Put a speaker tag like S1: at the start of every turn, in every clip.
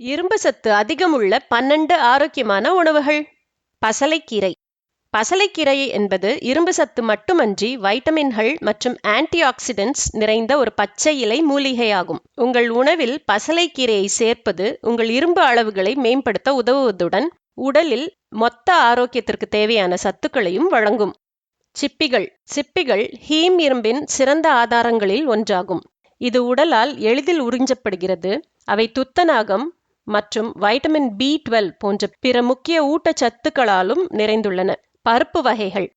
S1: இரும்பு சத்து அதிகமுள்ள பன்னெண்டு ஆரோக்கியமான உணவுகள். பசலைக்கீரை. பசலைக்கீரை என்பது இரும்பு சத்து மட்டுமன்றி வைட்டமின்கள் மற்றும் ஆன்டி ஆக்சிடென்ட்ஸ் நிறைந்த ஒரு பச்சை இலை மூலிகையாகும். உங்கள் உணவில் பசலைக்கீரையை சேர்ப்பது உங்கள் இரும்பு அளவுகளை மேம்படுத்த உதவுவதுடன் உடலில் மொத்த ஆரோக்கியத்திற்கு தேவையான சத்துக்களையும் வழங்கும். சிப்பிகள். சிப்பிகள் ஹீம் இரும்பின் சிறந்த ஆதாரங்களில் ஒன்றாகும். இது உடலால் எளிதில் உறிஞ்சப்படுகிறது. அவை துத்தநாகம் மற்றும் வைட்டமின் பி டுவெல் போன்ற பிற முக்கிய ஊட்டச்சத்துக்களாலும் நிறைந்துள்ளன. பருப்பு வகைகள்.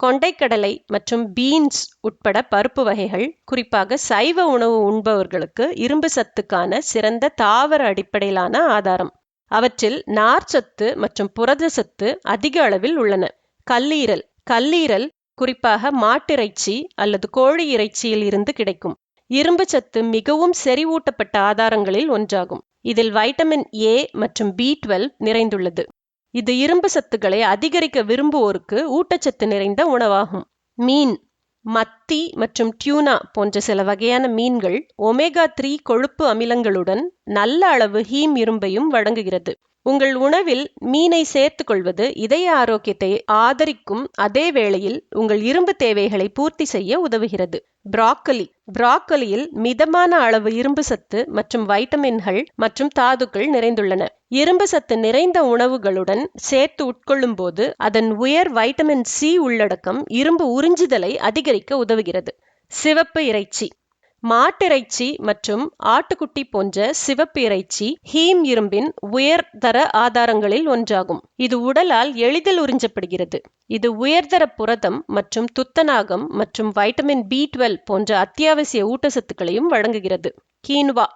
S1: கொண்டைக்கடலை மற்றும் பீன்ஸ் உட்பட பருப்பு வகைகள் குறிப்பாக சைவ உணவு உண்பவர்களுக்கு இரும்பு சத்துக்கான சிறந்த தாவர அடிப்படையிலான ஆதாரம். அவற்றில் நார்ச்சத்து மற்றும் புரத சத்து அதிக அளவில் உள்ளன. கல்லீரல். கல்லீரல் குறிப்பாக மாட்டிறைச்சி அல்லது கோழி இறைச்சியில் இருந்து கிடைக்கும். இரும்பு சத்து மிகவும் செறிவூட்டப்பட்ட ஆதாரங்களில் ஒன்றாகும். இதில் வைட்டமின் ஏ மற்றும் பி டுவெல் நிறைந்துள்ளது. இது இரும்பு சத்துக்களை அதிகரிக்க விரும்புவோருக்கு ஊட்டச்சத்து நிறைந்த உணவாகும். மீன் மத்தி மற்றும் டியூனா போன்ற சில வகையான மீன்கள் ஒமேகா த்ரீ கொழுப்பு அமிலங்களுடன் நல்ல அளவு ஹீம் இரும்பையும் வழங்குகிறது. உங்கள் உணவில் மீனை சேர்த்துக்கொள்வது இதய ஆரோக்கியத்தை ஆதரிக்கும் அதே வேளையில் உங்கள் இரும்பு தேவைகளை பூர்த்தி செய்ய உதவுகிறது. பிராக்கலி. பிராக்கலியில் மிதமான அளவு இரும்பு சத்து மற்றும் வைட்டமின்கள் மற்றும் தாதுக்கள் நிறைந்துள்ளன. இரும்பு சத்து நிறைந்த உணவுகளுடன் சேர்த்து உட்கொள்ளும் போது அதன் உயர் வைட்டமின் சி உள்ளடக்கம் இரும்பு உறிஞ்சுதலை அதிகரிக்க உதவுகிறது. சிவப்பு இறைச்சி. மாட்டிறைச்சி மற்றும் ஆட்டுக்குட்டி போன்ற சிவப்பு இறைச்சி ஹீம் இரும்பின் உயர்தர ஆதாரங்களில் ஒன்றாகும். இது உடலால் எளிதில் உறிஞ்சப்படுகிறது. இது உயர்தர புரதம் மற்றும் துத்தநாகம் மற்றும் வைட்டமின் பி டுவெல் போன்ற அத்தியாவசிய ஊட்டச்சத்துக்களையும் வழங்குகிறது. கீன்வா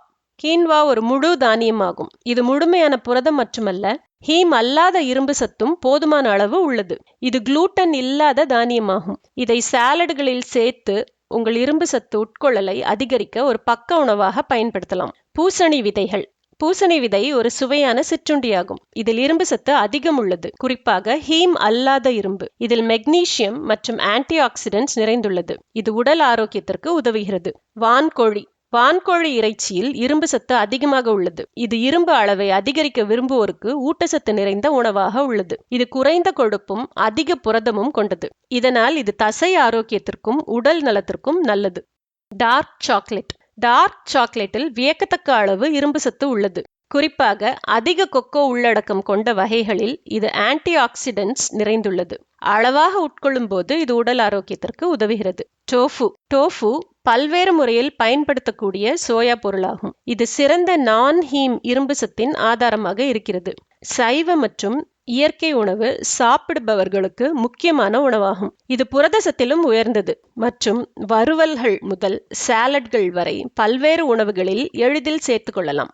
S1: கீன்வா ஒரு முழு தானியமாகும். இது முழுமையான புரதம் மட்டுமல்ல ஹீம் அல்லாத இரும்பு சத்தும் போதுமான அளவு உள்ளது. இது குளூட்டன் இல்லாத தானியமாகும். இதை சாலடுகளில் சேர்த்து உங்கள் இரும்பு சத்து உட்கொள்ளலை அதிகரிக்க ஒரு பக்க உணவாக பயன்படுத்தலாம். பூசணி விதைகள். பூசணி விதை ஒரு சுவையான சிற்றுண்டியாகும். இதில் இரும்பு சத்து அதிகம் உள்ளது. குறிப்பாக ஹீம் அல்லாத இரும்பு. இதில் மெக்னீசியம் மற்றும் ஆன்டி ஆக்சிடென்ட்ஸ் நிறைந்துள்ளது. இது உடல் ஆரோக்கியத்திற்கு உதவுகிறது. வான்கோழி. வான்கோழி இறைச்சியில் இரும்பு சத்து அதிகமாக உள்ளது. இது இரும்பு அளவை அதிகரிக்க விரும்புவோருக்கு ஊட்டச்சத்து நிறைந்த உணவாக உள்ளது. இது குறைந்த கொழுப்பும் அதிக புரதமும் கொண்டது. இதனால் இது தசை ஆரோக்கியத்திற்கும் உடல் நலத்திற்கும் நல்லது. Dark chocolate. டார்க் சாக்லேட்டில் வியக்கத்தக்க அளவு இரும்பு சத்து உள்ளது. குறிப்பாக அதிக கொக்கோ உள்ளடக்கம் கொண்ட வகைகளில் இது ஆன்டி ஆக்சிடென்ட்ஸ் நிறைந்துள்ளது. அளவாக உட்கொள்ளும் போது இது உடல் ஆரோக்கியத்திற்கு உதவுகிறது. டோஃபு. டோஃபு பல்வேறு முறையில் பயன்படுத்தக்கூடிய சோயா பொருளாகும். இது சிறந்த நான் ஹீம் இரும்பு சத்தின் ஆதாரமாக இருக்கிறது. சைவ மற்றும் இயற்கை உணவு சாப்பிடுபவர்களுக்கு முக்கியமான உணவாகும். இது புரத சத்திலும் உயர்ந்தது மற்றும் வறுவல்கள் முதல் சாலட்கள் வரை பல்வேறு உணவுகளில் எளிதில் சேர்த்து கொள்ளலாம்.